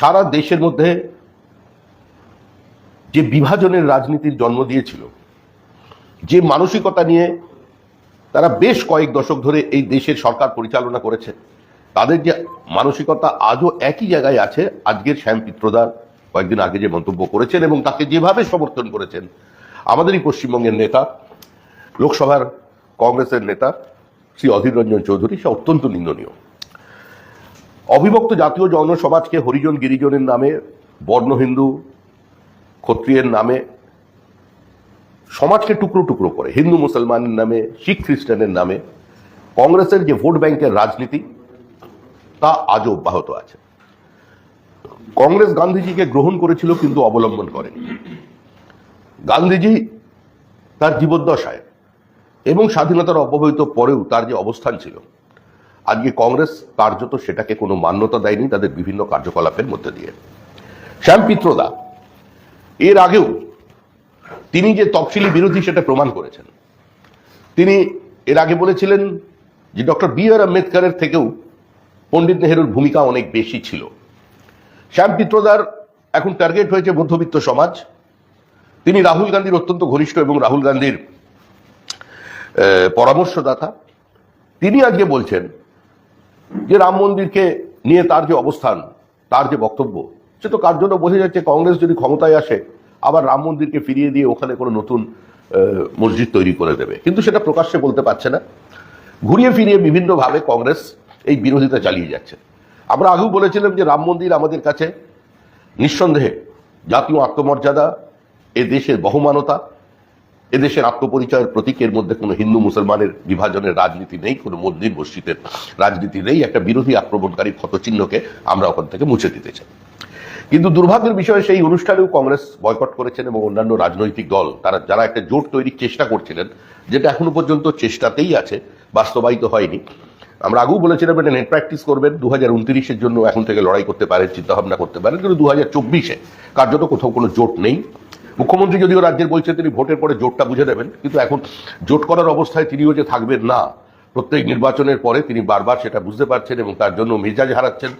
সারা দেশের মধ্যে যে বিভাজনের রাজনীতির জন্ম দিয়েছিল, যে মানসিকতা নিয়ে তারা বেশ কয়েক দশক ধরে এই দেশের সরকার পরিচালনা করেছে, তাদের যে মানসিকতা আজও একই জায়গায় আছে, আজকের শ্যাম পিত্রদার কয়েকদিন আগে যে মন্তব্য করেছেন এবং তাকে যেভাবে সমর্থন করেছেন, আমাদেরই পশ্চিমবঙ্গের নেতা, লোকসভার কংগ্রেসের নেতা শ্রী অধীর রঞ্জন চৌধুরী, সে অত্যন্ত নিন্দনীয়। অবিভক্ত জাতীয় জনসমাজকে হরিজন গিরিজনের নামে, বর্ণ হিন্দু ক্ষত্রিয়ের নামে, সমাজকে টুকরো টুকরো করে, হিন্দু মুসলমানের নামে, শিখ খ্রিস্টানের নামে, কংগ্রেসের যে ভোট ব্যাংকের রাজনীতি, তা আজও অব্যাহত আছে। কংগ্রেস গান্ধীজিকে গ্রহণ করেছিল কিন্তু অবলম্বন করেনি। গান্ধীজি তার জীবদ্দশায় এবং স্বাধীনতার অব্যবহিত পরেও তার যে অবস্থান ছিল আজকে কংগ্রেস কার্যত সেটাকে কোনো মান্যতা দেয়নি তাদের বিভিন্ন কার্যকলাপের মধ্যে দিয়ে। শ্যাম পিত্রদা এর আগেও তিনি যে তফসিলি বিরোধী সেটা প্রমাণ করেছেন। তিনি এর আগে বলেছিলেন যে ডক্টর বি আর আম্বেদকরের থেকেও পণ্ডিত নেহেরুর ভূমিকা অনেক বেশি ছিল। শ্যাম পিত্রদার এখন টার্গেট হয়েছে মধ্যবিত্ত সমাজ। তিনি রাহুল গান্ধীর অত্যন্ত ঘনিষ্ঠ এবং রাহুল গান্ধীর পরামর্শদাতা। তিনি আজকে বলছেন যে রাম মন্দিরকে নিয়ে তার যে অবস্থান, তার যে বক্তব্য, সে তো কার জন্য বোঝা যাচ্ছে কংগ্রেস যদি ক্ষমতায় আসে, আবার রাম মন্দিরকে ফিরিয়ে দিয়ে ওখানে কোনো নতুন মসজিদ তৈরি করে দেবে। কিন্তু সেটা প্রকাশ্যে বলতে পারছে না। ঘুরিয়ে ফিরিয়ে বিভিন্নভাবে কংগ্রেস এই বিরোধিতা চালিয়ে যাচ্ছে। আমরা আগেও বলেছিলাম যে রাম মন্দির আমাদের কাছে নিঃসন্দেহে জাতীয় আত্মমর্যাদা, এ দেশের বহমানতা এদেশের আত্মপরিচয়ের প্রতীকের মধ্যে কোনো হিন্দু মুসলমানের বিভাজনের রাজনীতি নেই, কোনো মন্দির মসজিদের রাজনীতি নেই, একটা বিরোধী আক্রমণকারী ক্ষতচিহ্নকে আমরা ওখান থেকে মুছে দিতে চাই। কিন্তু দুর্ভাগ্যের বিষয়ে, সেই অনুষ্ঠানেও কংগ্রেস বয়কট করেছেন এবং অন্যান্য রাজনৈতিক দল, তারা, যারা একটা জোট তৈরির চেষ্টা করছিলেন, যেটা এখনও পর্যন্ত চেষ্টাতেই আছে, বাস্তবায়িত হয়নি। আমরা আগেও বলেছিলাম এটা নেট প্র্যাকটিস করবেন দু হাজার উনত্রিশের জন্য এখন থেকে লড়াই করতে পারেন, চিন্তাভাবনা করতে পারেন, কিন্তু দু হাজার চব্বিশে কার্যত কোথাও কোনো জোট নেই। মুখ্যমন্ত্রী যদিও রাজ্যের বলছে তিনি ভোটের পরে জোটটা বুঝে দেবেন, কিন্তু এখন জোট করার অবস্থায় তিনিও যে থাকবেন না, প্রত্যেক নির্বাচনের পরে তিনি বারবার সেটা বুঝতে পারছেন এবং তার জন্য মেজাজ হারাচ্ছেন।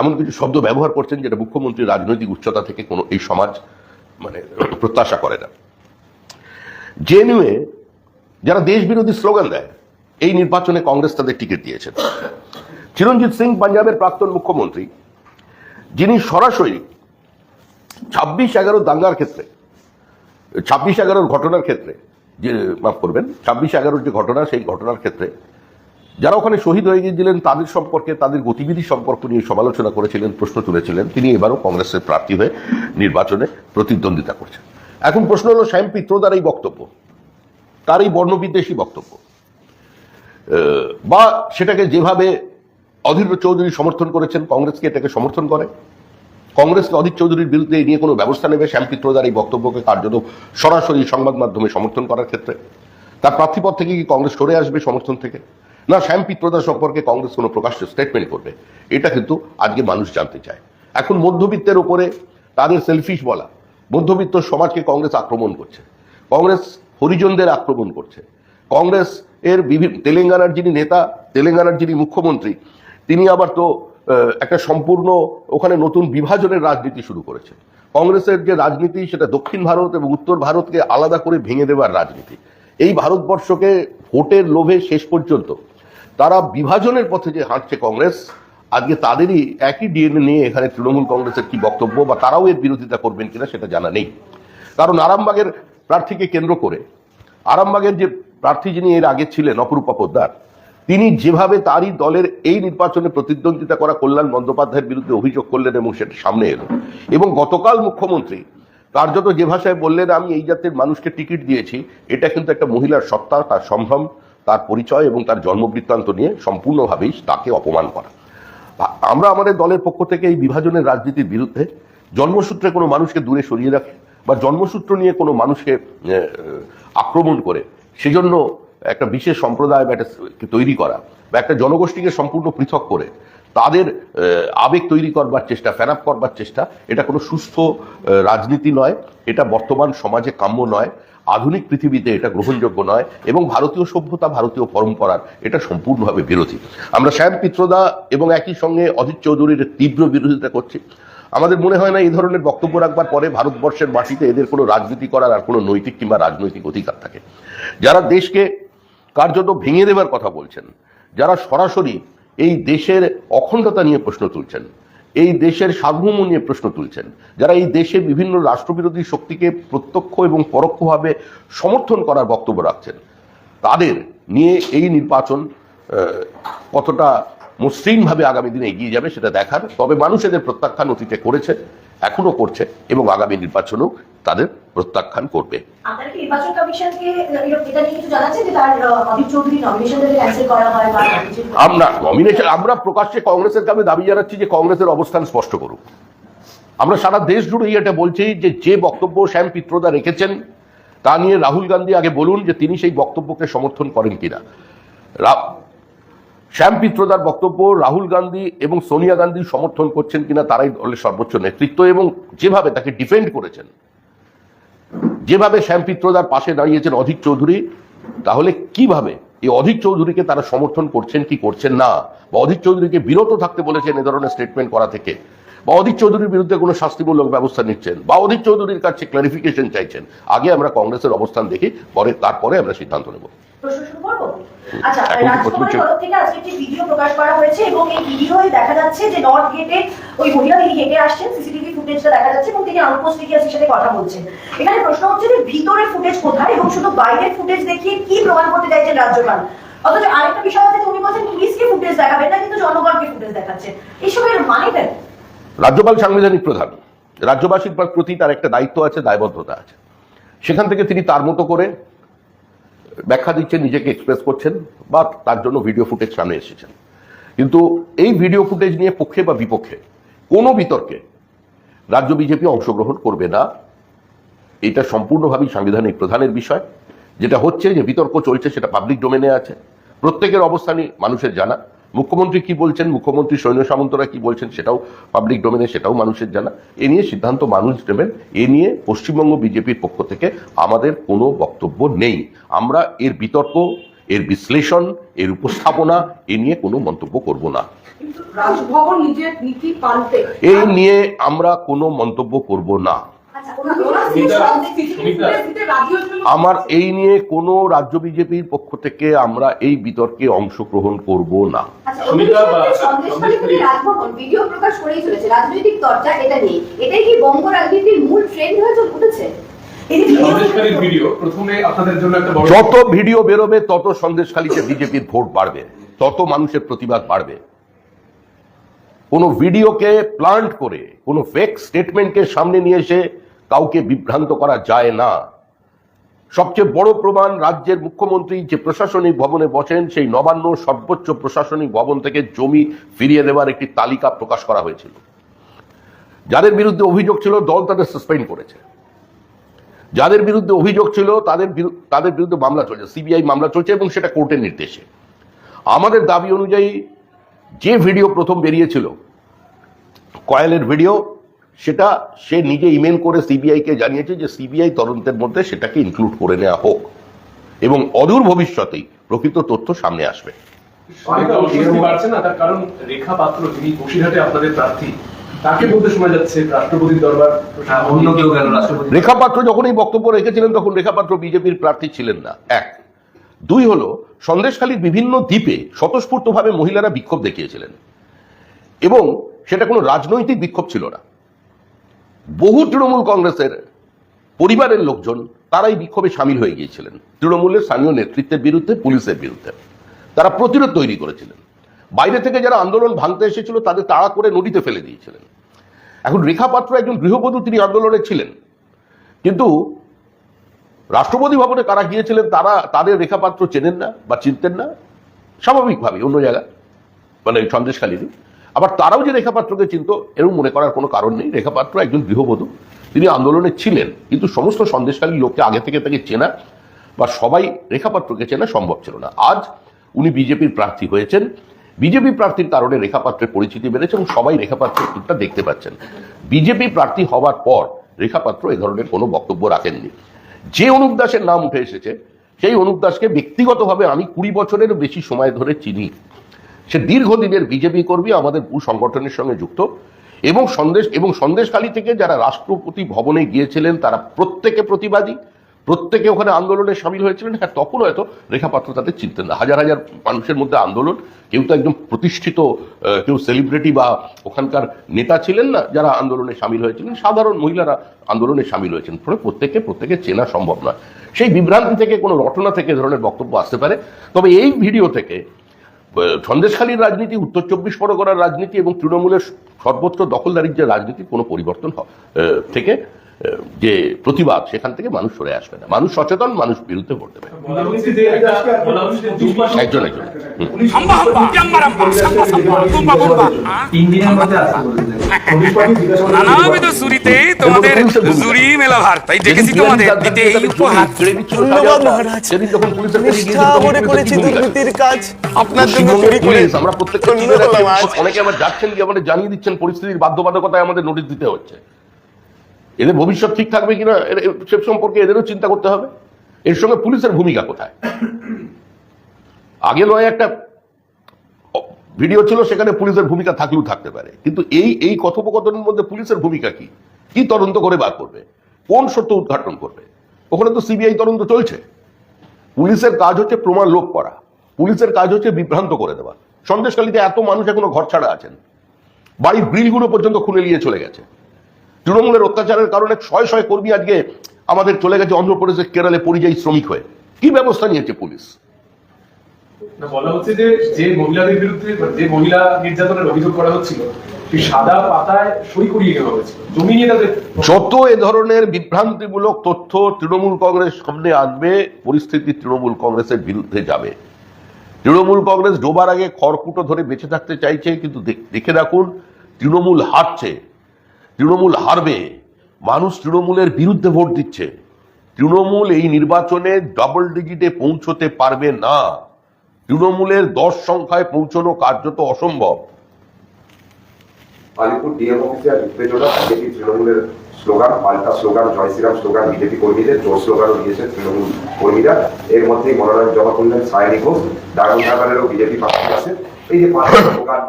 এমন কিছু শব্দ ব্যবহার করছেন যেটা মুখ্যমন্ত্রী রাজনৈতিক উচ্চতা থেকে কোনো এই সমাজ মানে প্রত্যাশা করে না। জেনুয়ে যারা দেশ বিরোধী স্লোগান দেয়, এই নির্বাচনে কংগ্রেস তাদের টিকিট দিয়েছেন চিরঞ্জিত সিং পাঞ্জাবের প্রাক্তন মুখ্যমন্ত্রী, যিনি সরাসরি ছাব্বিশ এগারো দাঙ্গার ক্ষেত্রে ছাব্বিশ এগারোর ঘটনার ক্ষেত্রে, যে, মাফ করবেন, ছাব্বিশ এগারোর যে ঘটনা, সেই ঘটনার ক্ষেত্রে, যারা ওখানে শহীদ হয়ে গিয়েছিলেন, তাদের সম্পর্কে, তাদের গতিবিধি সম্পর্ক নিয়ে সমালোচনা করেছিলেন, প্রশ্ন তুলেছিলেন। তিনি এবারও কংগ্রেসের প্রার্থী হয়ে নির্বাচনে প্রতিদ্বন্দ্বিতা করছেন। এখন প্রশ্ন হলো শ্যাম পিত্রদার এই বক্তব্য, তার এই বর্ণবিদ্বেষী বক্তব্য বা সেটাকে যেভাবে অধীর চৌধুরী সমর্থন করেছেন, কংগ্রেসকে এটাকে সমর্থন করে কংগ্রেসকে অধীর চৌধুরীর বিরুদ্ধে এই নিয়ে কোনো ব্যবস্থা নেবে? শ্যাম পিত্রদার এই বক্তব্যকে কার্যত সরাসরি সংবাদ মাধ্যমে সমর্থন করার ক্ষেত্রে। তার প্রার্থীপদ থেকে কি কংগ্রেস সরে আসবে সমর্থন থেকে? না শ্যাম পিত্রদা সম্পর্কে কংগ্রেস কোনো প্রকাশ্য স্টেটমেন্ট করবে। এটা কিন্তু আজকে মানুষ জানতে চায়। এখন মধ্যবিত্তের উপরে তাদের সেলফিশ বলা, মধ্যবিত্ত সমাজকে কংগ্রেস আক্রমণ করছে। কংগ্রেস হরিজনদের আক্রমণ করছে। কংগ্রেস এর বিভিন্ন তেলেঙ্গানার যিনি নেতা, তেলেঙ্গানার যিনি মুখ্যমন্ত্রী, তিনি আবার তো একটা সম্পূর্ণ ওখানে নতুন বিভাজনের রাজনীতি শুরু করেছে। কংগ্রেসের যে রাজনীতি, সেটা দক্ষিণ ভারত এবং উত্তর ভারতকে আলাদা করে ভেঙে দেওয়ার রাজনীতি। এই ভারতবর্ষকে ভোটের লোভে শেষ পর্যন্ত তারা বিভাজনের পথে যে হাঁটছে কংগ্রেস, আজকে তাদেরই একই ডিএনএ নিয়ে এখানে তৃণমূল কংগ্রেসের কি বক্তব্য বা তারাও এর বিরোধিতা করবেন কিনা সেটা জানা নেই। কারণ আরামবাগের প্রার্থীকে কেন্দ্র করে, আরামবাগের যে প্রার্থী যিনি এর আগে ছিলেন, অপরূপা পোদ্দার তিনি যেভাবে তারই দলের এই নির্বাচনে প্রতিদ্বন্দ্বিতা করা কল্যাণ বন্দ্যোপাধ্যায়ের বিরুদ্ধে অভিযোগ করলেন এবং সেটা সামনে এলো। এবং গতকাল মুখ্যমন্ত্রী কার্যত যে ভাষায় বললেন, আমি এই জাতের মানুষকে টিকিট দিয়েছি, এটা কিন্তু একটা মহিলার সত্তা, তার সম্ভ্রম, তার পরিচয় এবং তার জন্মবৃত্তান্ত নিয়ে সম্পূর্ণভাবেই তাকে অপমান করা। আমরা আমাদের দলের পক্ষ থেকে এই বিভাজনের রাজনীতির বিরুদ্ধে জন্মসূত্রে কোনো মানুষকে দূরে সরিয়ে রাখে বা জন্মসূত্র নিয়ে কোনো মানুষকে আক্রমণ করে, সেজন্য একটা বিশেষ সম্প্রদায় বা একটা তৈরি করা বা একটা জনগোষ্ঠীকে সম্পূর্ণ পৃথক করে তাদের আবেগ তৈরি করবার চেষ্টা ফেরাপ করবার চেষ্টা, এটা কোনো সুস্থ রাজনীতি নয়, এটা বর্তমান সমাজে কাম্য নয়, আধুনিক পৃথিবীতে এটা গ্রহণযোগ্য নয় এবং ভারতীয় সভ্যতা, ভারতীয় পরম্পরার এটা সম্পূর্ণভাবে বিরোধী। আমরা শ্যাম পিত্রদা এবং একই সঙ্গে অজিত চৌধুরীর তীব্র বিরোধিতা করছি। আমাদের মনে হয় না এই ধরনের বক্তব্য রাখবার পরে ভারতবর্ষের মাটিতে এদের কোনো রাজনীতি করার আর কোনো নৈতিক কিংবা রাজনৈতিক অধিকার থাকে। যারা দেশকে কার্যত ভেঙে দেবার কথা বলছেন। যারা সরাসরি এই দেশের অখণ্ডতা নিয়ে প্রশ্ন তুলছেন, এই দেশের সার্বভৌম নিয়ে প্রশ্ন তুলছেন, যারা এই দেশে বিভিন্ন রাষ্ট্রবিরোধী শক্তিকে প্রত্যক্ষ এবং পরোক্ষভাবে সমর্থন করার বক্তব্য রাখছেন, তাদের নিয়ে এই নির্বাচন কতটা মসৃণভাবে আগামী দিনে এগিয়ে যাবে সেটা দেখার। তবে মানুষ এদের প্রত্যাখ্যান অতীতে করেছে। এখনও করছে এবং আগামী নির্বাচনেও তাদের প্রত্যাখ্যান করবে। আমরা নমিনেশন আমরা প্রকাশ্যে কংগ্রেসের কাছে দাবি জানাচ্ছি যে কংগ্রেসের অবস্থান স্পষ্ট করুক। আমরা সারা দেশ জুড়ে এটা বলছি যে যে বক্তব্য শ্যাম পিত্রদা রেখেছেন তা নিয়ে রাহুল গান্ধী আগে বলুন যে তিনি সেই বক্তব্যকে সমর্থন করেন কিনা। শ্যাম পিত্রদার বক্তব্য রাহুল গান্ধী এবং সোনিয়া গান্ধী সমর্থন করছেন কিনা তারাই দলের সর্বোচ্চ নেতৃত্ব এবং যেভাবে তাকে ডিফেন্ড করেছেন, যেভাবে শ্যাম পিত্রদার পাশে দাঁড়িয়েছেন অধীর চৌধুরী, তাহলে কীভাবে এই অধীর চৌধুরীকে তারা সমর্থন করছেন, কি করছেন না? বা অধীর চৌধুরীকে বিরত থাকতে বলেছেন এ ধরনের স্টেটমেন্ট করা থেকে? বা অধীর চৌধুরীর বিরুদ্ধে কোনো শাস্তিমূলক ব্যবস্থা নিচ্ছেন? বা অধীর চৌধুরীর কাছে ক্লারিফিকেশন চাইছেন? আগে আমরা কংগ্রেসের অবস্থান দেখি, পরে, তারপরে আমরা সিদ্ধান্ত নেব। আচ্ছা? তরফ থেকে আজকে একটি ভিডিও প্রকাশ করা হয়েছে এবং এই ভিডিওয় দেখা যাচ্ছে যে নর্থ গেটে ওই মহিলা তিনি হেঁটে আসছেন সিসিটিভি ফুটেজটা দেখা যাচ্ছে এবং তিনি আনুপস্থিতির সাথে কথা বলছেন এখানে প্রশ্ন হচ্ছে যে ভিতরে ফুটেজ কোথায় এবং শুধু বাইরের ফুটেজ দেখিয়ে কি প্রমাণ করতে চাইছেন রাজ্যপাল অথচ আরেকটা বিষয় আছে যে উনি বলছেন পুলিশকে ফুটেজ দেখাবেন না কিন্তু জনগণকে ফুটেজ এইসবের মানেটা কি? রাজ্যপাল সাংবিধানিক প্রধান রাজ্যবাসীর প্রতি তার একটা দায়িত্ব আছে দায়বদ্ধতা আছে সেখান থেকে তিনি তার মতো করে ব্যাখ্যা দিচ্ছেন, নিজেকে এক্সপ্রেস করছেন বা তার জন্য ভিডিও ফুটেজ সামনে এসেছেন। কিন্তু এই ভিডিও ফুটেজ নিয়ে পক্ষে বা বিপক্ষে কোনো বিতর্কে রাজ্য বিজেপি অংশগ্রহণ করবে না। এটা সম্পূর্ণভাবেই সাংবিধানিক প্রধানের বিষয়। যেটা হচ্ছে যে বিতর্ক চলছে, সেটা পাবলিক ডোমেনে আছে। প্রত্যেকের অবস্থানই মানুষের জানা। মুখ্যমন্ত্রী কি বলছেন? মুখ্যমন্ত্রী সৈন্য সামন্তরা কি বলছেন? সেটাও পাবলিক ডোমেনে সেটাও মানুষের জানা। এ নিয়ে সিদ্ধান্ত মানুষ নেবেন। এ নিয়ে পশ্চিমবঙ্গ বিজেপির পক্ষ থেকে আমাদের কোনো বক্তব্য নেই। আমরা এর বিতর্ক এর বিশ্লেষণ এর উপস্থাপনা এ নিয়ে কোনো মন্তব্য করব না। রাজভবন নিজের নীতি পাল্টে এই নিয়ে আমরা কোনো মন্তব্য করব না। আচ্ছা। আমার এই নিয়ে কোনো রাজ্য বিজেপির পক্ষ থেকে আমরা এই বিতর্কে অংশগ্রহণ করব না। আচ্ছা, সুমিতা বা- অভিষেকের সন্দেশখালী থেকে রাজভবন ভিডিও প্রকাশ করেই চলেছে। রাজনৈতিক চর্চা এটা নিয়ে। এটাই কি বঙ্গ রাজনীতির মূল ট্রেন্ড হয়ে চলে উঠেছে এই যে video- সন্দেশকারীর ভিডিও প্রথমে আপনাদের জন্য একটা বড় যত ভিডিও বেরোবে তত সন্দেশখালীতে বিজেপির ভোট বাড়বে। তত মানুষের প্রতিবাদ বাড়বে। কোনো ভিডিওকে প্লান্ট করে কোনো ফেক স্টেটমেন্টকে সামনে নিয়ে এসে কাউকে বিভ্রান্ত করা যায় না। সবচেয়ে বড় প্রমাণ রাজ্যের মুখ্যমন্ত্রী যে প্রশাসনিক ভবনে বসেন, সেই নবান্ন সর্বোচ্চ প্রশাসনিক ভবন থেকে জমি ফিরিয়ে দেওয়ার একটি তালিকা প্রকাশ করা হয়েছিল। যাদের বিরুদ্ধে অভিযোগ ছিল, দল তাদের সাসপেন্ড করেছে। যাদের বিরুদ্ধে অভিযোগ ছিল, তাদের তাদের বিরুদ্ধে মামলা চলছে সিবিআই মামলা চলছে এবং সেটা কোর্টের নির্দেশে। আমাদের দাবি অনুযায়ী যে ভিডিও প্রথম বেরিয়েছিল, কয়েলের ভিডিও সেটা সে নিজে ইমেল করে সিবিআইকে জানিয়েছে যে সিবিআই তদন্তের মধ্যে সেটাকে ইনক্লুড করে নেওয়া হোক। এবং অদূর ভবিষ্যতেই প্রকৃত তথ্য সামনে আসবে। না? তার কারণ রেখা পাত্র যিনি বসিরহাটে আপনাদের প্রার্থী তাকে বলতে শোনা যাচ্ছে রাষ্ট্রপতির দরবার অন্য কেউ গেল রাষ্ট্রপতি রেখা পাত্র যখন এই বক্তব্য রেখেছিলেন তখন রেখা পাত্র বিজেপির প্রার্থী ছিলেন না। এক। দুই হলো সন্দেশখালীর বিভিন্ন দ্বীপে স্বতঃস্ফূর্তভাবে মহিলারা বিক্ষোভ দেখিয়েছিলেন। এবং সেটা কোনো রাজনৈতিক বিক্ষোভ ছিল না। বহু তৃণমূল কংগ্রেসের পরিবারের লোকজন তারাই বিক্ষোভে সামিল হয়ে গিয়েছিলেন। তৃণমূলের স্থানীয় নেতৃত্বের বিরুদ্ধে, পুলিশের বিরুদ্ধে। তারা প্রতিরোধ তৈরি করেছিলেন। বাইরে থেকে যারা আন্দোলন ভাঙতে এসেছিল, তাদের তাড়া করে নদীতে ফেলে দিয়েছিলেন। এখন রেখা পাত্র একজন গৃহবধূ তিনি আন্দোলনে ছিলেন। কিন্তু রাষ্ট্রপতি ভবনে কারা গিয়েছিলেন, তারা, তাদের রেখাপাত্র চেনেন না বা চিনতেন না। স্বাভাবিকভাবে অন্য জায়গায়। মানে সন্দেশখালীরই। আবার তারাও যে রেখাপাত্রকে চিনত এরকম মনে করার কোনো কারণ নেই। রেখাপাত্র একজন গৃহবধূ, তিনি আন্দোলনে ছিলেন, কিন্তু সমস্ত সন্দেশখালীর লোককে আগে থেকে তাকে চেনা বা সবাই রেখাপাত্রকে চেনা সম্ভব ছিল না। আজ উনি বিজেপির প্রার্থী হয়েছেন। বিজেপি প্রার্থীর কারণে রেখাপাত্রের পরিচিতি বেড়েছে এবং সবাই রেখাপাত্রের মুখটা দেখতে পাচ্ছেন। বিজেপি প্রার্থী হওয়ার পর রেখাপাত্র এ ধরনের কোনো বক্তব্য রাখেননি। যে অনুপ দাসের নাম উঠে এসেছে, সেই অনুপ দাসকে ব্যক্তিগতভাবে আমি কুড়ি বছরের বেশি সময় ধরে চিনি। সে দীর্ঘদিনের বিজেপি কর্মী, আমাদের ভূ সংগঠনের সঙ্গে যুক্ত। এবং সন্দেশ, এবং সন্দেশখালী থেকে যারা রাষ্ট্রপতি ভবনে গিয়েছিলেন, তারা প্রত্যেকে প্রতিবাদী। প্রত্যেকে ওখানে আন্দোলনে সামিল হয়েছিলেন। হ্যাঁ তখন হয়তো রেখাপাত্র তাদের চিনতেন না। হাজার হাজার মানুষের মধ্যে আন্দোলন। কেউ তো একদম প্রতিষ্ঠিত কেউ সেলিব্রিটি বা ওখানকার নেতা ছিলেন না যারা আন্দোলনে সামিল হয়েছিলেন। সাধারণ মহিলারা আন্দোলনে সামিল হয়েছেন। ফলে প্রত্যেককে, প্রত্যেকে চেনা সম্ভব নয় সেই বিভ্রান্তি থেকে, কোনো রটনা থেকে ধরনের বক্তব্য আসতে পারে। তবে এই ভিডিও থেকে সন্দেশখালীর রাজনীতি, উত্তর চব্বিশ পরগনার রাজনীতি এবং তৃণমূলের সর্বত্র দখলদারির যে রাজনীতি, কোনো পরিবর্তন থেকে যে প্রতিবাদ সেখান থেকে মানুষ সরে আসবে না। মানুষ সচেতন মানুষ বিরুদ্ধে ভোট দেবে। মাস একজন একজন। নানাবিধ তোমাদের জুরি মেলা ভার তাই তোমাদের দিতে এই উপহার ধন্যবাদ মহারাজ করেছি দুর্নীতির কাজ আপনার জন্য করে আমরা প্রত্যেকটা। অনেকে আবার যাচ্ছেন কি আমাদের জানিয়ে দিচ্ছেন পরিস্থিতির বাধ্যবাধকতায় আমাদের নোটিশ দিতে হচ্ছে। এদের ভবিষ্যৎ ঠিক থাকবে কিনা সে সম্পর্কে এদেরও চিন্তা করতে হবে। এর সঙ্গে পুলিশের ভূমিকা কোথায়? আগে নয়, একটা ভিডিও ছিল সেখানে পুলিশের ভূমিকা থাকলেও থাকতে পারে। কিন্তু এই এই কথোপকথনের মধ্যে পুলিশের ভূমিকা কি? কি তদন্ত করে বার করবে? কোন সত্য উদ্ঘাটন করবে? ওখানে তো সিবিআই তদন্ত চলছে। পুলিশের কাজ হচ্ছে প্রমাণ লোপ করা। পুলিশের কাজ হচ্ছে বিভ্রান্ত করে দেওয়া। সন্দেশকালীতে এত মানুষ এখনও ঘর ছাড়া আছেন। বাড়ির গ্রিলগুলো পর্যন্ত খুলে নিয়ে চলে গেছে। তৃণমূলের অত্যাচারের কারণে শয় শয় কর্মী আজকে আমাদের চলে গেছে অন্ধ্রপ্রদেশের কেরালে পরিযায়ী শ্রমিক হয়ে। কি ব্যবস্থা নিয়েছে পুলিশ? বলা হচ্ছে যে যে মহিলাদের বিরুদ্ধে যে মহিলা নির্যাতনের অভিযোগ করা হচ্ছিল সাদা পাতায় সই করিয়ে দেওয়া হয়েছিল। জমি নিয়ে তাদের যত এ ধরনের বিভ্রান্তিমূলক তথ্য তৃণমূল কংগ্রেস সামনে আসবে পরিস্থিতি তৃণমূল কংগ্রেসের বিরুদ্ধে যাবে। তৃণমূল কংগ্রেস ডোবার আগে খড়কুটো ধরে বেঁচে থাকতে চাইছে কিন্তু দেখ- দেখে রাখুন তৃণমূল হারছে। তৃণমূল হারবে। মানুষ তৃণমূলের বিরুদ্ধে ভোট দিচ্ছে। তৃণমূল এই নির্বাচনে ডাবল ডিজিটে পৌঁছতে পারবে না। তৃণমূলের দশ সংখ্যায় পৌঁছানো কার্যত অসম্ভব। বিজেপি তৃণমূলের স্লোগান স্লোগান বিজেপি কর্মীদের দিয়েছে তৃণমূল কর্মীরা। এর মধ্যেই মনোনয়ন জমা করলেন বিজেপি প্রার্থী আছে এই যে পাল্টা স্লোগান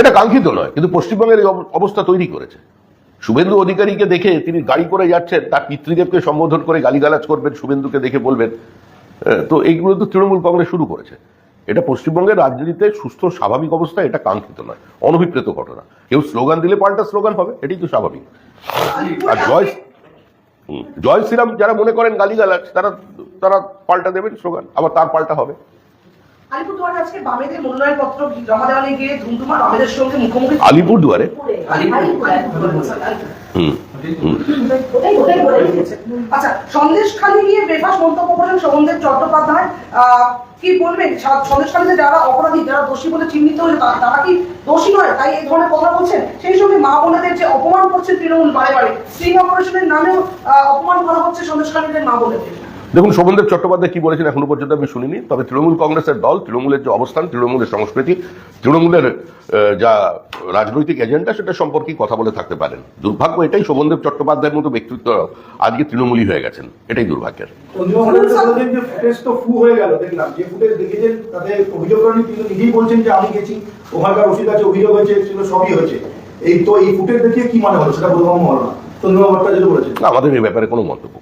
এটা কাঙ্ক্ষিত নয়, কিন্তু পশ্চিমবঙ্গের এই অবস্থা তৈরি করেছে। শুভেন্দু অধিকারীকে দেখে তিনি গাড়ি করে যাচ্ছেন, তার পিতৃদেবকে সম্বোধন করে গালিগালাজ করবেন, শুভেন্দুকে দেখে বলবেন। তো এইগুলো তো তৃণমূল কংগ্রেস শুরু করেছে। এটা পশ্চিমবঙ্গের রাজনীতিতে সুস্থ, স্বাভাবিক অবস্থা, এটা কাঙ্ক্ষিত নয়, অনভিপ্রেত ঘটনা। কেউ স্লোগান দিলে পাল্টা স্লোগান হবে, এটাই তো স্বাভাবিক। আর জয় জয় শ্রীরাম যারা মনে করেন গালিগালাজ, তারা তারা পাল্টা দেবেন স্লোগান, আবার তার পাল্টা হবে। আলিপুরদুয়ারে আজকে বামেদের মনোনয়ন পত্র জমা দেওয়ালে গিয়ে ধুমধুমা বামেদের সঙ্গে মুখোমুখি আলিপুর দুয়ারে আলিপুর হুম হুম। ওটাই ওটাই বলে দিয়েছে। আচ্ছা সন্দেশখালী নিয়ে বেফাস মন্তব্য করেন সৌমদেব চট্টোপাধ্যায়। আহ, কি বলবেন? সন্দেশখালীতে যারা অপরাধী যারা দোষী বলে চিহ্নিত তা- তারা কি দোষী নয়? তাই এই ধরনের কথা বলছেন। সেই সঙ্গে মা বোনেদের যে অপমান করছে তৃণমূল বারে বারে স্ট্রিং অপারেশনের নামেও আহ, অপমান করা হচ্ছে সন্দেশখালীদের মা বোনেদের। দেখুন শোভনদেব চট্টোপাধ্যায় কি বলেছেন এখনও পর্যন্ত আমি শুনিনি তবে তৃণমূল কংগ্রেসের দল তৃণমূলের যে অবস্থান তৃণমূলের সংস্কৃতি তৃণমূলের যা রাজনৈতিক এজেন্ডা সেটা সম্পর্কে কথা বলে থাকতে পারেন। দুর্ভাগ্য এটাই শোভনদেব চট্টোপাধ্যায়ের মতো ব্যক্তিত্ব আজকে তৃণমূলই হয়ে গেছেন। এটাই দুর্ভাগ্যের। নিজেই বলছেন যে আমি গেছি ওখানকার ওষুধ আছে অভিযোগ হয়েছে সবই হয়েছে। এই তো এই ফুটেজ দেখিয়ে কি মানে হলো? সেটা বোধগম্য হলো না। চন্দ্রবাবু ভট্টাচার্য বলেছেন। আমাদের এই ব্যাপারে কোনো মন্তব্য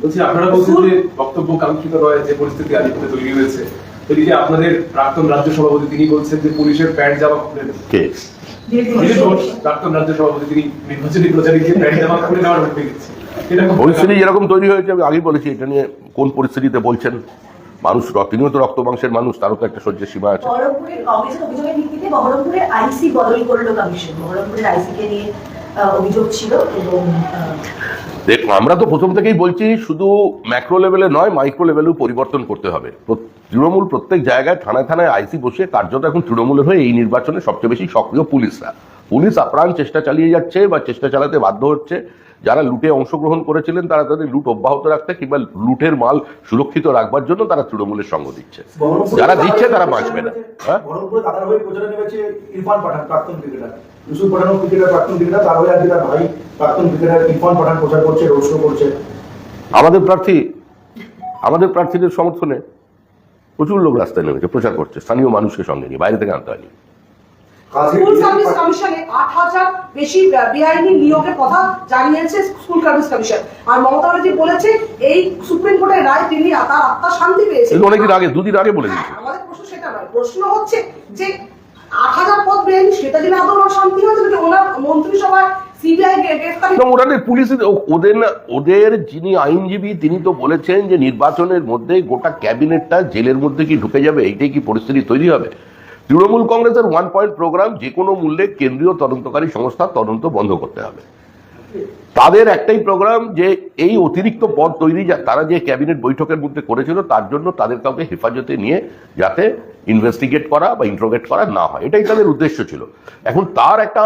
বলছি আপনারা বলছেন যে বক্তব্য কাঙ্ক্ষিত নয় যে পরিস্থিতি আলিপুরে তৈরি হয়েছে। এদিকে আপনাদের প্রাক্তন রাজ্য সভাপতি তিনি বলছেন যে পুলিশের প্যান্ট জামা খুলে কে? প্রাক্তন রাজ্য সভাপতি তিনি নির্বাচনী প্রচারে গিয়ে প্যান্ট জামা খুলে নেওয়ার হুমকি দিচ্ছে পরিস্থিতি যেরকম তৈরি হয়েছে আমি আগেই বলেছি এটা নিয়ে কোন পরিস্থিতিতে বলছেন? মানুষ তিনিও তো রক্ত মাংসের মানুষ তারও তো একটা সহ্যের সীমা আছে। বহরমপুরের কংগ্রেসের অভিযোগের ভিত্তিতে বহরমপুরের আইসি বদল করল কমিশন। বহরমপুরের আইসি কে নিয়ে অভিযোগ ছিল এবং আহ, দেখুন, আমরা তো প্রথম থেকেই বলছি শুধু ম্যাক্রো লেভেলে নয় মাইক্রো লেভেলেও পরিবর্তন করতে হবে। তৃণমূল প্রত্যেক জায়গায়, থানায় থানায় আইসি বসে কার্যত এখন তৃণমূলের হয়ে এই নির্বাচনে সবচেয়ে বেশি সক্রিয় পুলিশরা। পুলিশ আপ্রাণ চেষ্টা চালিয়ে যাচ্ছে বা চেষ্টা চালাতে বাধ্য হচ্ছে। যারা লুটে অংশগ্রহণ করেছিলেন তারা তাদের লুট অব্যাহত রাখতে কিংবা লুটের মাল সুরক্ষিত রাখবার জন্য তারা তৃণমূলের সঙ্গ দিচ্ছে। যারা দিচ্ছে তারা বাঁচবে না। হ্যাঁ? বহরমপুরে দাদার প্রচারে নেমেছে ইরফান পাঠান প্রাক্তন ক্রিকেটার। ইউসুফ পাঠানও ক্রিকেটার প্রাক্তন ক্রিকেটার তার আজকে ভাই প্রাক্তন ক্রিকেটার ইরফান পাঠান প্রচার করছে রোড শো করছে। আমাদের প্রার্থী আমাদের প্রার্থীদের সমর্থনে প্রচুর লোক রাস্তায় নেমেছে প্রচার করছে স্থানীয় মানুষকে সঙ্গে নিয়ে বাইরে থেকে আনতে হয়নি। স্কুল সার্ভিস কমিশনে আট হাজার বেশি বেআইনি নিয়োগের কথা জানিয়েছে স্কুল সার্ভিস কমিশন আর মমতা ব্যানার্জি বলেছে এই সুপ্রিম কোর্টের রায় তিনি তার আত্মা শান্তি পেয়েছে অনেকদিন আগে দুদিন আগে বলে হ্যাঁ, আমাদের প্রশ্ন সেটা নয়। প্রশ্ন হচ্ছে যে আট হাজার পদ বেআইনি সেটা আদৌ শান্তি হয়েছে নাকি ওনার মন্ত্রিসভায় পুলিশ ওদের ওদের যিনি আইনজীবী তিনি তো বলেছেন যে নির্বাচনের মধ্যে গোটা ক্যাবিনেটটা জেলের মধ্যে কি ঢুকে যাবে এইটাই কি পরিস্থিতি তৈরি হবে? তৃণমূল কংগ্রেসের ওয়ান পয়েন্ট প্রোগ্রাম যে কোনো মূল্যে কেন্দ্রীয় তদন্তকারী সংস্থা তদন্ত বন্ধ করতে হবে। তাদের একটাই প্রোগ্রাম যে এই অতিরিক্ত পদ তৈরি তারা যে ক্যাবিনেট বৈঠকের মধ্যে করেছিল, তার জন্য তাদের কাউকে হেফাজতে নিয়ে যাতে ইনভেস্টিগেট করা বা ইন্ট্রোগেট করা না হয়। এটাই তাদের উদ্দেশ্য ছিল। এখন তার একটা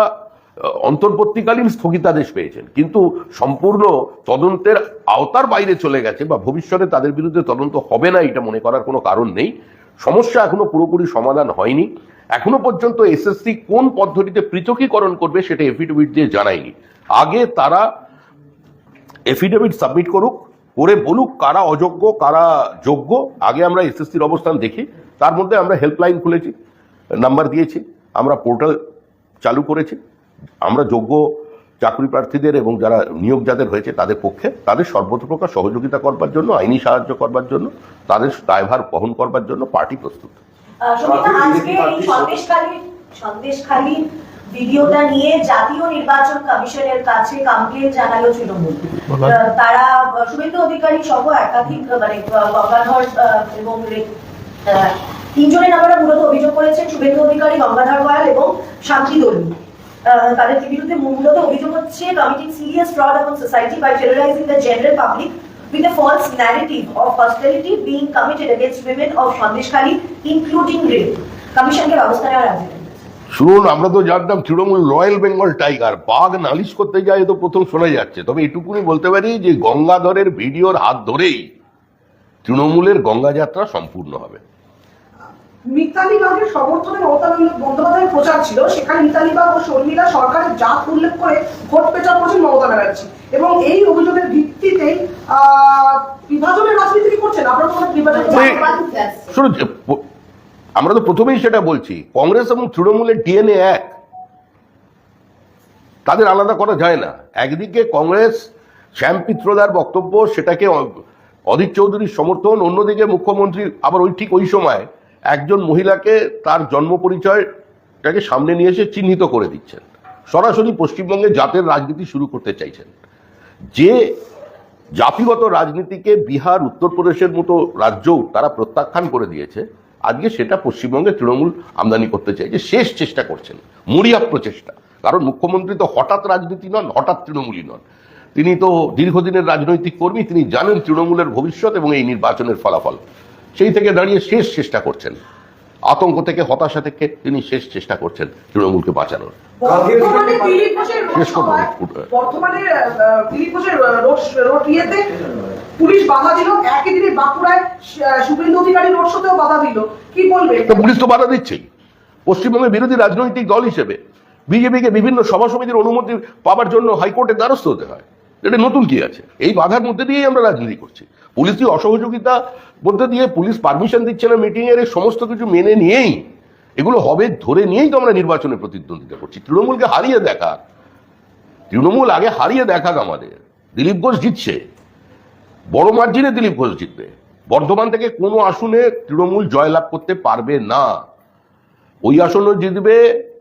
অন্তর্বর্তীকালীন স্থগিতাদেশ পেয়েছেন। কিন্তু সম্পূর্ণ তদন্তের আওতার বাইরে চলে গেছে বা ভবিষ্যতে তাদের বিরুদ্ধে তদন্ত হবে না এটা মনে করার কোনো কারণ নেই। সমস্যা এখনও পুরোপুরি সমাধান হয়নি। এখনও পর্যন্ত এসএসসি কোন পদ্ধতিতে পৃথকীকরণ করবে সেটা এফিডেভিট দিয়ে জানায়নি। আগে তারা এফিডেভিট সাবমিট করুক, করে বলুক কারা অযোগ্য, কারা যোগ্য। আগে আমরা এসএসসির অবস্থান দেখি, তার মধ্যে আমরা হেল্পলাইন খুলেছি নাম্বার দিয়েছি, আমরা পোর্টাল চালু করেছি, আমরা যোগ্য চাকরি প্রার্থীদের এবং যারা নিয়োগ যাদের হয়েছে তাদের পক্ষে তাদের সর্বতপ্রকার সহযোগিতা করবার জন্য আইনি সাহায্য করবার জন্য তাদের দায়ভার বহন করবার জন্য পার্টি প্রস্তুত। সন্দেশখালী ভিডিওটা নিয়ে জাতীয় নির্বাচন কমিশনের কাছে কমপ্লেন জানালো তৃণমূল। তারা শুভেন্দু অধিকারী সহ একাধিক মানে গঙ্গাধর এবং তিনজনের নামে মূলত অভিযোগ করেছেন শুভেন্দু অধিকারী গঙ্গাধর গোয়াল এবং শান্তি দলু তাদের বিরুদ্ধে মূলত অভিযোগ হচ্ছে committing serious fraud among society by terrorizing the general public with a false narrative of hostility being committed against women of Sandeshkhali, including rape. কমিশনকে ব্যবস্থা নেওয়ার নেই। শুনুন আমরা তো জানতাম তৃণমূল রয়্যাল বেঙ্গল টাইগার বাঘ নালিশ করতে যায় তো প্রথম শোনা যাচ্ছে তবে এটুকুনি বলতে পারি যে গঙ্গাধরের ভিডিওর হাত ধরেই তৃণমূলের গঙ্গা যাত্রা সম্পূর্ণ হবে মিতালি বাগের সমর্থনে মমতা বন্দ্যোপাধ্যায়ের প্রচার ছিল। সেখানে মিতালি বাগ ও শর্মিলা সরকারের জাত উল্লেখ করে ভোট প্রচার করছেন মমতা ব্যানার্জি। এবং এই অভিযোগের ভিত্তিতে বিভাজনের রাজনীতি করছেন? আপনারা তো বিভাজন প- আমরা তো প্রথমেই সেটা বলছি কংগ্রেস এবং তৃণমূলের ডিএনএ এক। তাদের আলাদা করা যায় না। একদিকে কংগ্রেস শ্যাম পিত্রদার বক্তব্য সেটাকে অধীর চৌধুরীর সমর্থন অন্যদিকে মুখ্যমন্ত্রী আবার ওই ঠিক ওই সময় একজন মহিলাকে তার জন্ম পরিচয়টাকে সামনে নিয়ে এসে চিহ্নিত করে দিচ্ছেন। সরাসরি পশ্চিমবঙ্গে জাতের রাজনীতি শুরু করতে চাইছেন। যে জাতিগত রাজনীতিকে বিহার, উত্তরপ্রদেশের মতো রাজ্যও তারা প্রত্যাখ্যান করে দিয়েছে, আজকে সেটা পশ্চিমবঙ্গে তৃণমূল আমদানি করতে চাইছে। শেষ চেষ্টা করছেন মরিয়া প্রচেষ্টা। কারণ মুখ্যমন্ত্রী তো হঠাৎ রাজনীতি নন, হঠাৎ তৃণমূলই নন। তিনি তো দীর্ঘদিনের রাজনৈতিক কর্মী, তিনি জানেন তৃণমূলের ভবিষ্যৎ এবং এই নির্বাচনের ফলাফল। সেই থেকে দাঁড়িয়ে শেষ চেষ্টা করছেন। আতঙ্ক থেকে হতাশা থেকে তিনি শেষ চেষ্টা করছেন তৃণমূলকে বাঁচানোর। পুলিশ বাধা দিল একই দিনে বাঁকুড়ায় শুভেন্দু অধিকারী রোড শোতেও বাধা দিল। কি বলবে তো পুলিশ তো বাধা দিচ্ছেই। পশ্চিমবঙ্গের বিরোধী রাজনৈতিক দল হিসেবে বিজেপিকে বিভিন্ন সভা সমিতির অনুমতি পাওয়ার জন্য হাইকোর্টের দ্বারস্থ হতে হয়। এটা নতুন কি আছে? এই বাধার মধ্যে দিয়েই আমরা রাজনীতি করছি। পুলিশি অসহযোগিতা মধ্যে দিয়ে পুলিশ পারমিশন দিচ্ছে না মিটিং এর, এই সমস্ত কিছু মেনে নিয়েই, এগুলো হবে ধরে নিয়েই তো আমরা নির্বাচনে প্রতিদ্বন্দ্বিতা করছি। তৃণমূলকে হারিয়ে দেখা তৃণমূল আগে হারিয়ে দেখাক আমাদের। দিলীপ ঘোষ জিতছে। বড় মার্জিনে দিলীপ ঘোষ জিতবে। বর্ধমান থেকে কোনো আসনে তৃণমূল জয়লাভ করতে পারবে না। ওই আসনও জিতবে,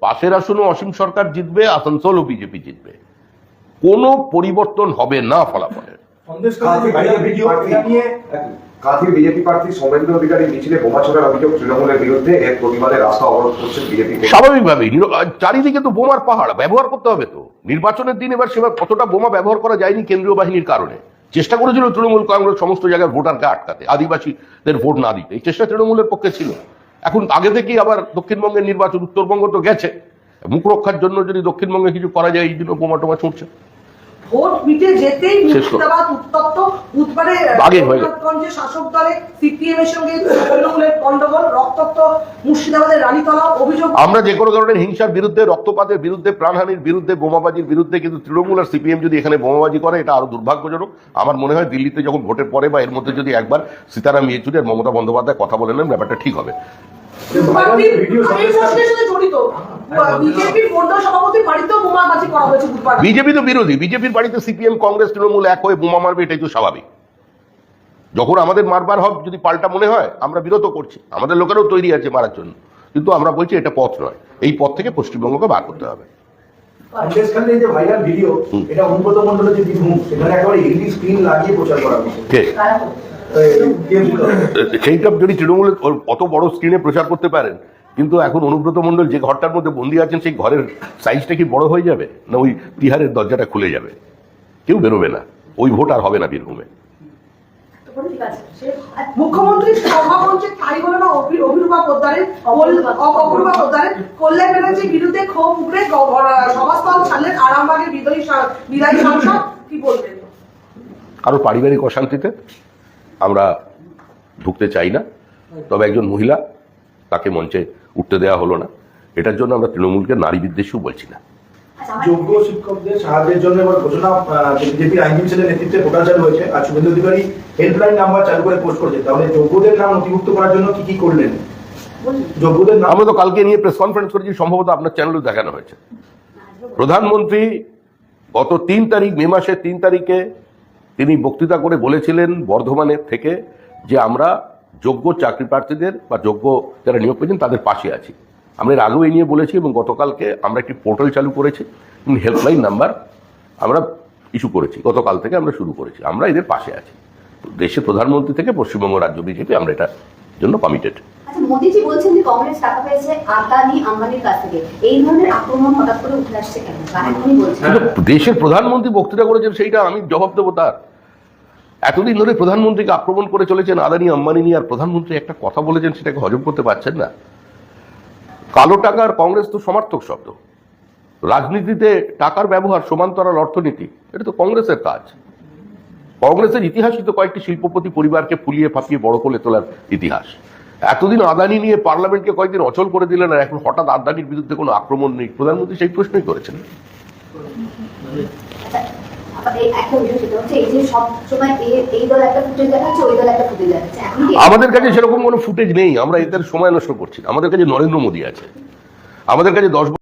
পাশের আসনও অসীম সরকার জিতবে আসানসোলও বিজেপি জিতবে। কোনো পরিবর্তন হবে না ফলাফলের সন্দেশখালী যে ভাইরাল ভিডিও এটা নিয়ে। কাঁথির বিজেপি প্রার্থী সৌমেন্দ্র অধিকারী মিছিলে বোমা ছোড়ার অভিযোগ তৃণমূলের বিরুদ্ধে। এর প্রতিবাদে রাস্তা অবরোধ করছেন বিজেপি স্বাভাবিকভাবেই। চারিদিকে তো বোমার পাহাড়। ব্যবহার করতে হবে তো। নির্বাচনের দিন এবার সেবার কতটা বোমা ব্যবহার করা যায়নি কেন্দ্রীয় বাহিনীর কারণে। চেষ্টা করেছিল তৃণমূল কংগ্রেস সমস্ত জায়গায় ভোটারকে আটকাতে আদিবাসীদের ভোট না দিতে। এই চেষ্টা তৃণমূলের পক্ষে ছিল। এখন আগে থেকেই আবার দক্ষিণবঙ্গের নির্বাচন উত্তরবঙ্গ তো গেছে। মুখ রক্ষার জন্য যদি দক্ষিণবঙ্গে কিছু করা যায় এই জন্য বোমা টোমা ছুটছে ভোট মিটে যেতেই মুর্শিদাবাদ উত্তপ্ত। বুধবারে। রঘুনাথগঞ্জের শাসক দলে সিপিএম এর সঙ্গে তৃণমূলের গন্ডগোল রক্তাক্ত মুর্শিদাবাদের রানীতলা অভিযোগ। আমরা যে কোনো ধরনের হিংসার বিরুদ্ধে রক্তপাতের বিরুদ্ধে প্রাণহানির বিরুদ্ধে বোমাবাজির বিরুদ্ধে কিন্তু তৃণমূল আর সিপিএম যদি এখানে বোমাবাজি করে এটা আরও দুর্ভাগ্যজনক। আমার মনে হয় দিল্লিতে যখন ভোটের পরে বা এর মধ্যে যদি একবার সীতারাম ইয়েচুরি আর মমতা বন্দ্যোপাধ্যায় কথা বলে নেন ব্যাপারটা ঠিক হবে। বুধবার বিজেপি তো বিরোধী। বিজেপির বাড়িতে সিপিএম কংগ্রেস তৃণমূল এক হয়ে বোমা মারবে এটাই তো স্বাভাবিক। যখন আমাদের মারবার হব যদি পাল্টা মনে হয় আমরা বিরত করছি। আমাদের লোকেরাও তৈরি আছে মারার জন্য। কিন্তু আমরা বলছি এটা পথ নয়। এই পথ থেকে পশ্চিমবঙ্গকে বার করতে হবে। যে ভাইরাল ভিডিও এটা অনুব্রত মন্ডলের যে বীরভূম সেখানে একেবারে স্ক্রিন লাগিয়ে প্রচার করা হচ্ছে? সেইটা যদি তৃণমূলের অত বড় স্ক্রিনে প্রচার করতে পারেন কিন্তু এখন অনুব্রত মণ্ডল যে ঘরটার মধ্যে বন্দি আছেন সেই ঘরের সাইজটা কি বড় হয়ে যাবে? না ওই তিহারের দরজাটা খুলে যাবে? কেউ বেরোবে না। ওই ভোট আর হবে না বীরভূমে। মুখ্যমন্ত্রী সভামঞ্চে তাই বলে না অভিরূপা পোদ্দারের অপরূপা- অপরূপা পোদ্দারের কল্যাণ ব্যানার্জির বিরুদ্ধে ক্ষোভ উগড়ে গ- গ- সভাস্থল ছাড়লেন আরামবাগের বিদায়ী বিদায়ী সাংসদ। কি বলবেন? কারও পারিবারিক অশান্তিতে? আমরা ঢুকতে চাই না। তবে একজন মহিলা তাকে মঞ্চে উঠতে দেওয়া হলো না। এটার জন্য আমরা তৃণমূলকে নারী বিদ্বেষীও বলছি না। যোগ্য শিক্ষকদের সাহায্যের জন্য এবার ঘোষণা বিজেপি আইনজীবী সেলের নেতৃত্বে চালু হয়েছে। আর শুভেন্দু অধিকারী হেল্পলাইন নাম্বার চালু করে পোস্ট করেছে। তাহলে যোগ্যদের নাম নথিভুক্ত করার জন্য কি কি করলেন? যোগ্যদের নাম আমরা তো কালকে নিয়ে প্রেস কনফারেন্স করেছি সম্ভবত আপনার চ্যানেলেও দেখানো হয়েছে। প্রধানমন্ত্রী গত তিন তারিখ মে মাসের তিন তারিখে তিনি বক্তৃতা করে বলেছিলেন বর্ধমানের থেকে যে আমরা যোগ্য চাকরি প্রার্থীদের বা যোগ্য যারা নিয়োগ পেয়েছেন তাদের পাশে আছি। আমরা এর আগেও এই নিয়ে বলেছি এবং গতকালকে আমরা একটি পোর্টাল চালু করেছি হেল্পলাইন নাম্বার আমরা ইস্যু করেছি, গতকাল থেকে আমরা শুরু করেছি, আমরা এদের পাশে আছি। দেশের প্রধানমন্ত্রী থেকে পশ্চিমবঙ্গ রাজ্য বিজেপি, আমরা এটার জন্য কমিটেড আচ্ছা মোদিজি বলছেন যে কংগ্রেস টাকা পেয়েছে আদানি আম্বানির কাছ থেকে। এই ধরনের আক্রমণ হঠাৎ করে উঠে আসছে কেন? কারণ এখনই বলছেন। কিন্তু দেশের প্রধানমন্ত্রী বক্তৃতা করেছেন সেইটা আমি জবাব দেবো তার। এতদিন ধরে প্রধানমন্ত্রীকে আক্রমণ করে চলেছেন আদানি আম্বানি নিয়ে আর প্রধানমন্ত্রী একটা কথা বলেছেন সেটাকে হজম করতে পারছেন না। কালো টাকার কংগ্রেস তো সমর্থক শব্দ। রাজনীতিতে টাকার ব্যবহার সমান্তরাল অর্থনীতি এটা তো কংগ্রেসের কাজ। কংগ্রেসের ইতিহাসই তো কয়েকটি শিল্পপতি পরিবারকে ফুলিয়ে ফাঁপিয়ে বড় করে তোলার ইতিহাস। এতদিন আদানি নিয়ে পার্লামেন্টকে কয়েকদিন অচল করে দিলেন আর এখন হঠাৎ আদানির বিরুদ্ধে কোনো আক্রমণ নেই। প্রধানমন্ত্রী সেই প্রশ্নই করেছেন। আমাদের কাছে সেরকম কোনো ফুটেজ নেই। আমরা এদের সময় নষ্ট করছি আমাদের কাছে নরেন্দ্র মোদী আছে। আমাদের কাছে দশ